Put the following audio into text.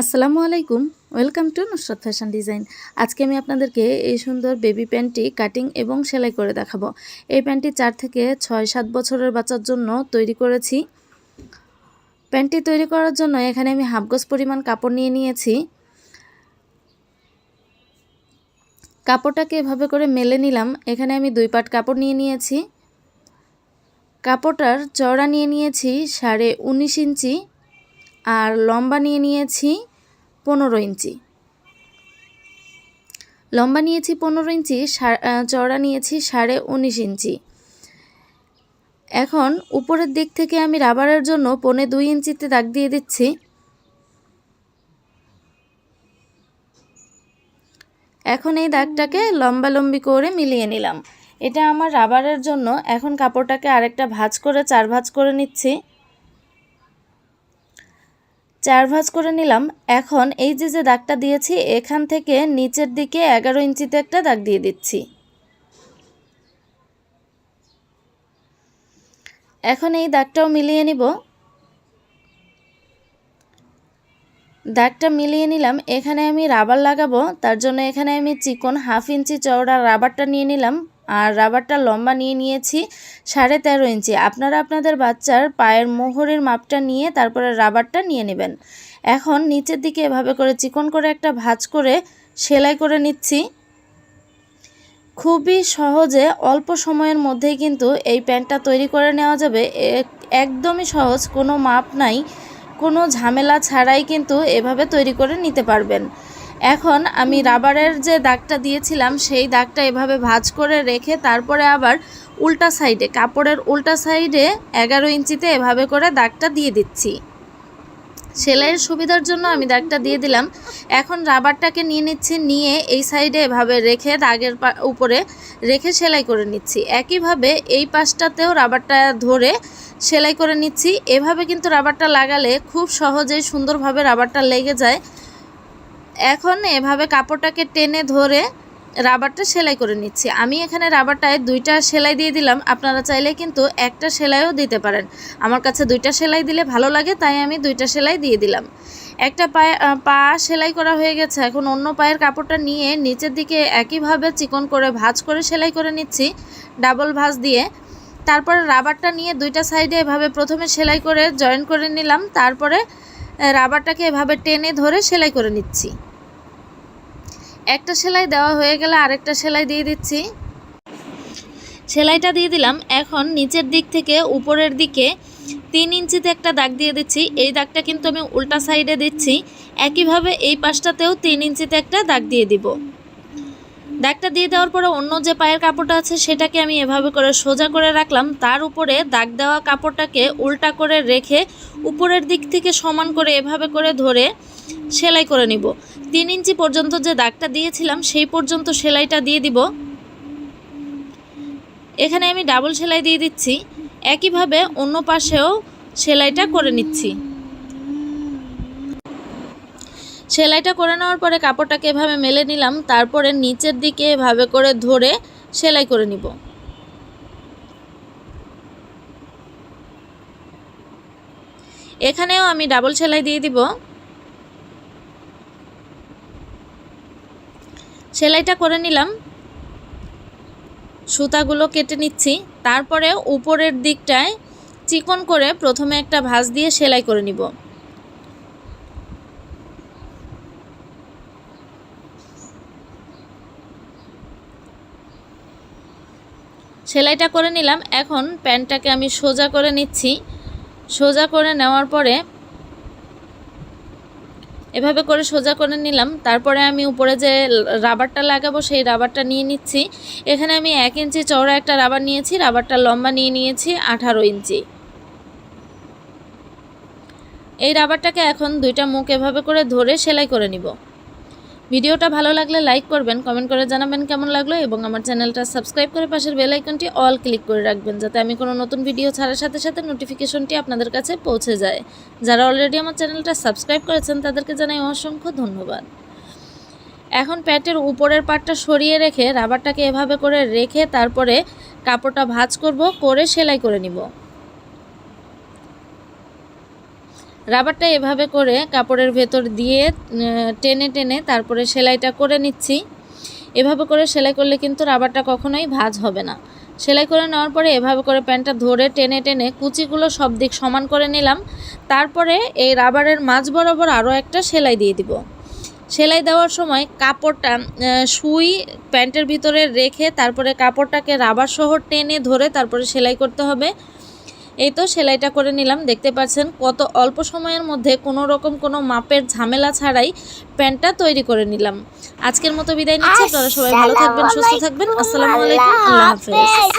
আসসালামু আলাইকুম। Welcome to Nusrat fashion design. আজকে আমি আপনাদেরকে এই সুন্দর বেবি প্যান্টটি কাটিং এবং সেলাই করে দেখাবো। এই প্যান্টটি চার থেকে ছয় সাত বছরের বাচ্চার জন্য তৈরি করেছি। প্যান্টটি তৈরি করার জন্য এখানে আমি হাফ গজ পরিমাণ কাপড় নিয়ে নিয়েছি। কাপড়টাকে এভাবে করে মেলে নিলাম। এখানে আমি দুই পাট কাপড় নিয়ে নিয়েছি। কাপড়টার চওড়া নিয়ে নিয়েছি সাড়ে উনিশ ইঞ্চি। আর লম্বা নিয়ে নিয়েছি পনেরো ইঞ্চি। লম্বা নিয়েছি পনেরো ইঞ্চি চওড়া নিয়েছি সাড়ে উনিশ ইঞ্চি। এখন উপরের দিক থেকে আমি রাবারের জন্য পনে দুই ইঞ্চিতে দাগ দিয়ে দিচ্ছি। এখন এই দাগটাকে লম্বা লম্বি করে মিলিয়ে নিলাম। এটা আমার রাবারের জন্য। এখন কাপড়টাকে আরেকটা ভাঁজ করে, চার ভাঁজ করে নিচ্ছি। চার ভাঁজ করে নিলাম। এখন এই যে যে দাগটা দিয়েছি, এখান থেকে নিচের দিকে এগারো ইঞ্চিতে একটা দাগ দিয়ে দিচ্ছি। এখন এই দাগটাও মিলিয়ে নিব। দাগটা মিলিয়ে নিলাম। এখানে আমি রাবার লাগাবো। তার জন্য এখানে আমি চিকন হাফ ইঞ্চি চওড়া রাবারটা নিয়ে নিলাম। আর রাবারটা লম্বা নিয়ে নিয়েছি সাড়ে তেরো ইঞ্চি। আপনারা আপনাদের বাচ্চার পায়ের মোহরের মাপটা নিয়ে তারপরে রাবারটা নিয়ে নেবেন। এখন নিচের দিকে এভাবে করে চিকন করে একটা ভাঁজ করে সেলাই করে নিচ্ছি। খুবই সহজে অল্প সময়ের মধ্যেই কিন্তু এই প্যান্টটা তৈরি করে নেওয়া যাবে। একদমই সহজ, কোনো মাপ নাই, কোনো ঝামেলা ছাড়াই কিন্তু এভাবে তৈরি করে নিতে পারবেন। এখন আমি রাবারের যে দাগটা দিয়েছিলাম, সেই দাগটা এভাবে ভাজ করে রেখে তারপরে আবার উল্টা সাইডে কাপড়ের উল্টা সাইডে এগারো ইঞ্চিতে এভাবে করে দাগটা দিয়ে দিচ্ছি। সেলাইয়ের সুবিধার জন্য আমি দাগটা দিয়ে দিলাম। এখন রাবারটাকে নিয়ে নিচ্ছি, নিয়ে এই সাইডে এভাবে রেখে দাগের উপরে রেখে সেলাই করে নিচ্ছি। একইভাবে এই পাশটাতেও রাবারটা ধরে সেলাই করে নিচ্ছি। এভাবে কিন্তু রাবারটা লাগালে খুব সহজেই সুন্দরভাবে রাবারটা লেগে যায়। এখন এভাবে কাপড়টাকে টেনে ধরে রাবারটা সেলাই করে নিচ্ছি। আমি এখানে রাবারটায় দুইটা সেলাই দিয়ে দিলাম। আপনারা চাইলে কিন্তু একটা সেলাইও দিতে পারেন। আমার কাছে দুইটা সেলাই দিলে ভালো লাগে, তাই আমি দুইটা সেলাই দিয়ে দিলাম। একটা পায়ে পা সেলাই করা হয়ে গেছে। এখন অন্য পায়ের কাপড়টা নিয়ে নিচের দিকে একইভাবে চিকন করে ভাজ করে সেলাই করে নিচ্ছি, ডাবল ভাঁজ দিয়ে। তারপরে রাবারটা নিয়ে দুইটা সাইডে এভাবে প্রথমে সেলাই করে জয়েন করে নিলাম। তারপরে রাবারটাকে এভাবে টেনে ধরে সেলাই করে নিচ্ছি। একটা সেলাই দেওয়া হয়ে গেলে আরেকটা সেলাই দিয়ে দিচ্ছি। সেলাইটা দিয়ে দিলাম। এখন নিচের দিক থেকে উপরের দিকে তিন ইঞ্চিতে একটা দাগ দিয়ে দিচ্ছি। এই দাগটা কিন্তু আমি উল্টা সাইডে দিচ্ছি। একইভাবে এই পাশটাতেও তিন ইঞ্চিতে একটা দাগ দিয়ে দিব। দাগটা দিয়ে দেওয়ার পরে অন্য যে পায়ের কাপড়টা আছে সেটাকে আমি এভাবে করে সোজা করে রাখলাম। তার উপরে দাগ দেওয়া কাপড়টাকে উল্টা করে রেখে উপরের দিক থেকে সমান করে এভাবে করে ধরে সেলাই করে নিব। তিন ইঞ্চি পর্যন্ত যে দাগটা দিয়েছিলাম সেই পর্যন্ত সেলাইটা দিয়ে দিব। এখানে আমি ডাবল সেলাই দিয়ে দিচ্ছি। একইভাবে অন্য পাশেও সেলাইটা করে নিচ্ছি। সেলাইটা করে নেওয়ার পরে কাপড়টাকে এভাবে মেলে নিলাম, তারপরে নিচের দিকে এভাবে করে ধরে সেলাই করে নিব। এখানেও আমি ডাবল সেলাই দিয়ে দিব। সেলাইটা করে নিলাম। সুতাগুলো কেটে নিচ্ছি, তারপরে উপরের দিকটায় চিকন করে প্রথমে একটা ভাঁজ দিয়ে সেলাই করে নিব। সেলাইটা করে নিলাম। এখন প্যান্টটাকে আমি সোজা করে নিচ্ছি। সোজা করে নেওয়ার পরে এভাবে করে সোজা করে নিলাম। তারপরে আমি উপরে যে রাবারটা লাগাবো, সেই রাবারটা নিয়ে নিচ্ছি। এখানে আমি এক ইঞ্চি চওড়া একটা রাবার নিয়েছি। রাবারটা লম্বা নিয়ে নিয়েছি আঠারো ইঞ্চি। এই রাবারটাকে এখন দুইটা মুখ এভাবে করে ধরে সেলাই করে নিব। ভিডিওটা ভালো লাগলে লাইক করবেন কমেন্ট করে জানাবেন কেমন লাগল এবং আমার চ্যানেলটা সাবস্ক্রাইব করে পাশের বেল আইকনটি অল ক্লিক করে রাখবেন যাতে আমি কোনো নতুন ভিডিও ছাড়ার সাথে সাথে নোটিফিকেশনটি আপনাদের কাছে পৌঁছে যায়। যারা অলরেডি আমার চ্যানেলটা সাবস্ক্রাইব করেছেন, তাদেরকে জানাই অসংখ্য ধন্যবাদ। এখন প্যাটের উপরের পাটটা সরিয়ে রেখে রাবারটাকে এভাবে করে রেখে তারপরে কাপড়টা ভাঁজ করব, করে সেলাই করে নিব। রাবারটা এভাবে করে কাপড়ের ভেতর দিয়ে টেনে টেনে তারপরে সেলাইটা করে নিচ্ছি। এভাবে করে সেলাই করলে কিন্তু রাবারটা কখনোই ভাজ হবে না। সেলাই করে নেওয়ার পরে এভাবে করে প্যান্টটা ধরে টেনে টেনে কুচিগুলো সব দিক সমান করে নিলাম। তারপরে এই রাবারের মাঝ বরাবর আরও একটা সেলাই দিয়ে দিব। সেলাই দেওয়ার সময় কাপড়টা সুই প্যান্টের ভিতরে রেখে তারপরে কাপড়টাকে রাবার সহ টেনে ধরে তারপরে সেলাই করতে হবে। এই তো সেলাইটা করে নিলাম। দেখতে পাচ্ছেন কত অল্প সময়ের মধ্যে কোনো রকম কোনো মাপের ঝামেলা ছাড়াই প্যান্টটা তৈরি করে নিলাম। আজকের মতো বিদায় নিচ্ছি। আপনারা সবাই ভালো থাকবেন, সুস্থ থাকবেন। আসসালামু আলাইকুম। আল্লাহ হাফেজ।